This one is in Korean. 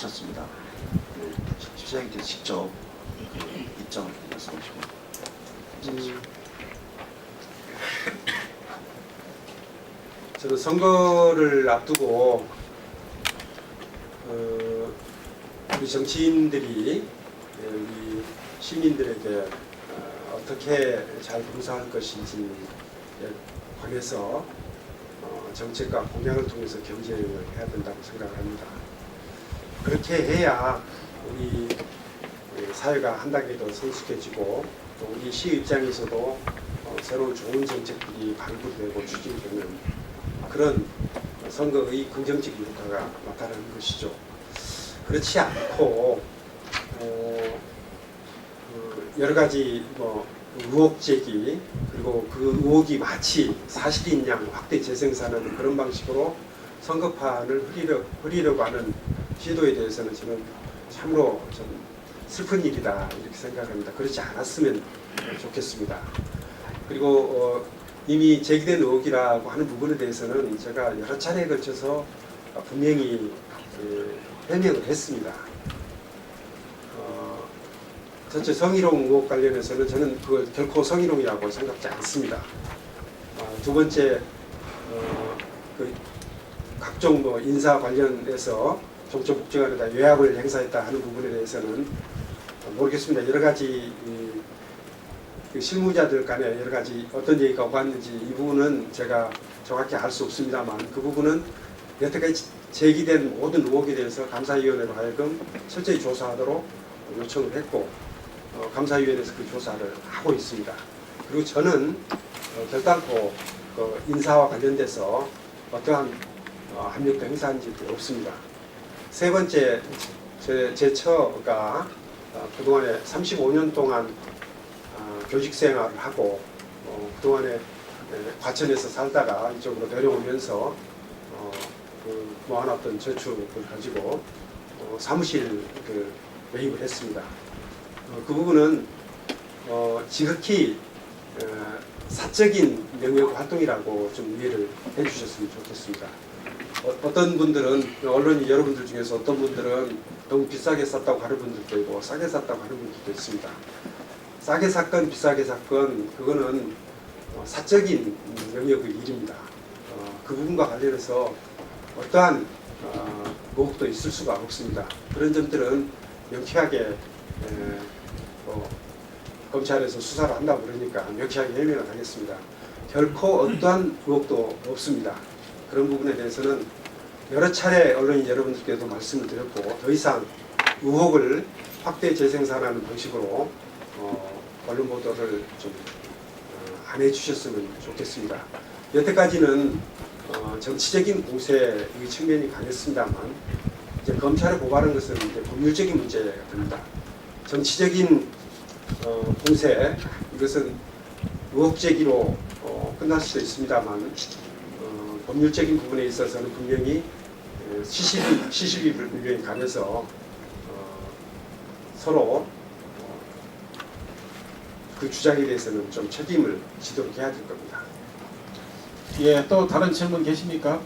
오셨습니다. 그 시장님께서 직접 그 입장을 말씀하시고 음, 저는 선거를 앞두고 어, 우리 정치인들이 예, 우리 시민들에게 어, 어떻게 잘 봉사할 것인지 관해서 어, 정책과 공약을 통해서 경쟁을 해야 된다고 생각합니다. 그렇게 해야 우리 예, 사회가 한 단계 더 성숙해지고 또 우리 시 입장에서도 어, 새로운 좋은 정책들이 발굴되고 추진되는 그런 선거의 긍정적인 효과가 나타나는 것이죠. 그렇지 않고 어, 그 여러 가지 뭐 의혹 제기 그리고 그 의혹이 마치 사실인 양 확대 재생산하는 그런 방식으로 선거판을 흐리려, 흐리려고 하는 시도에 대해서는 저는 참으로 좀 슬픈 일이다 이렇게 생각합니다. 그렇지 않았으면 좋겠습니다. 그리고 어, 이미 제기된 의혹이라고 하는 부분에 대해서는 제가 여러 차례에 걸쳐서 분명히 예, 해명을 했습니다. 어, 전체 성희롱 의혹 관련해서는 저는 그걸 결코 성희롱이라고 생각지 않습니다. 어, 두 번째 어, 그 각종 뭐 인사 관련해서 정치 복지관에다 요약을 행사했다 하는 부분에 대해서는 모르겠습니다. 여러 가지 이, 그 실무자들 간에 여러 가지 어떤 얘기가 오갔는지 이 부분은 제가 정확히 알 수 없습니다만 그 부분은 여태까지 제기된 모든 의혹에 대해서 감사위원회로 하여금 철저히 조사하도록 요청을 했고 어, 감사위원회에서 그 조사를 하고 있습니다. 그리고 저는 어, 결단코 그 인사와 관련돼서 어떠한 어, 압력도 행사한 적이 없습니다. 세 번째 제, 제 처가 어, 그동안에 35년 동안 어, 교직 생활을 하고 어, 그동안에 에, 과천에서 살다가 이쪽으로 내려오면서 어, 그 모아놨던 저축을 가지고 어, 사무실 그 매입을 했습니다. 어, 그 부분은 어, 지극히 어, 사적인 영역 활동이라고 좀 이해를 해주셨으면 좋겠습니다. 어, 어떤 분들은 언론인 여러분들 중에서 어떤 분들은 너무 비싸게 샀다고 하는 분들도 있고 싸게 샀다고 하는 분들도 있습니다. 싸게 샀건 비싸게 샀건 그거는 어, 사적인 영역의 일입니다. 어, 그 부분과 관련해서 어떠한 어, 의혹도 있을 수가 없습니다. 그런 점들은 명쾌하게 에, 뭐, 검찰에서 수사를 한다고 그러니까 명쾌하게 해명을 하겠습니다. 결코 어떠한 의혹도 없습니다. 그런 부분에 대해서는 여러 차례 언론인 여러분들께도 말씀을 드렸고 더 이상 의혹을 확대 재생산하는 방식으로 어, 언론 보도를 좀 어, 안 해주셨으면 좋겠습니다. 여태까지는 어, 정치적인 공세의 측면이 강했습니다만 이제 검찰에 고발한 것은 이제 법률적인 문제가 됩니다. 정치적인 어, 공세 이것은 의혹 제기로 어, 끝날 수도 있습니다만 어, 법률적인 부분에 있어서는 분명히 에, 시시비 시시비 분명히 가면서 어, 서로 어, 그 주장에 대해서는 좀 책임을 지도록 해야 될 겁니다. 예, 또 다른 질문 계십니까?